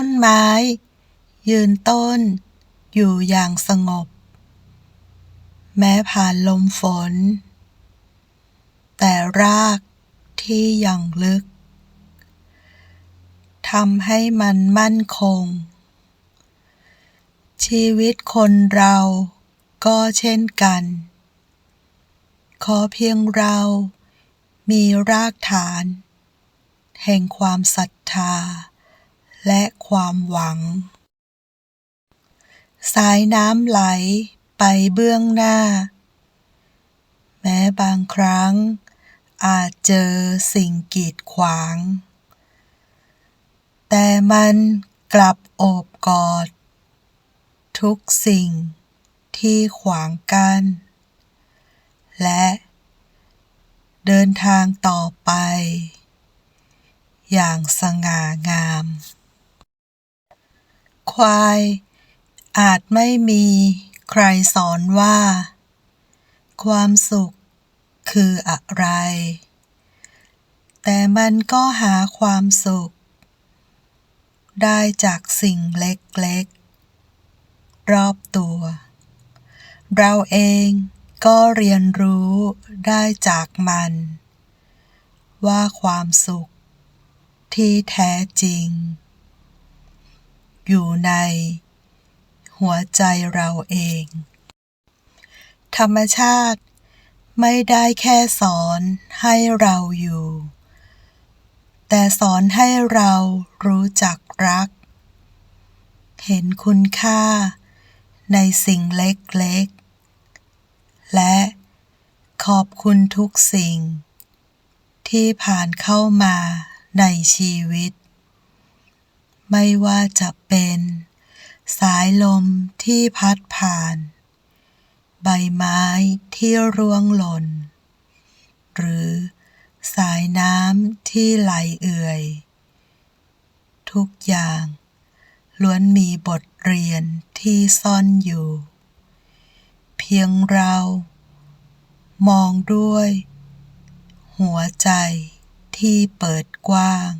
ต้นไม้ ยืนต้น อยู่อย่างสงบ แม้ผ่านลมฝน แต่รากที่ยังลึกทำให้มันมั่นคง ชีวิตคนเราก็เช่นกัน ขอเพียงเรามีรากฐาน แห่งความศรัทธา และความหวัง สายน้ำไหลไปเบื้องหน้า แม้บางครั้ง อาจเจอสิ่งกีดขวาง แต่มันกลับโอบกอด ทุกสิ่งที่ขวางกัน้นและเดินทางต่อไป อย่างสง่างาม ควาย อาจไม่มีใครสอนว่า ความสุขคืออะไร แต่มันก็หาความสุข ได้จากสิ่งเล็กๆ รอบตัว เราเองก็เรียนรู้ได้จากมัน ว่าความสุขที่แท้จริง อยู่ใน หัวใจเราเอง ธรรมชาติไม่ได้แค่สอนให้เราอยู่ แต่สอนให้เรารู้จักรัก เห็นคุณค่าในสิ่งเล็กๆ และขอบคุณทุกสิ่ง ที่ผ่านเข้ามาในชีวิต ไม่ว่าจะเป็น สายลมที่พัดผ่าน ใบไม้ที่ร่วงหล่น หรือสายน้ำที่ไหลเอื่อย ทุกอย่างล้วนมีบทเรียนที่ซ่อนอยู่ เพียงเรา มองด้วย หัวใจที่เปิดกว้าง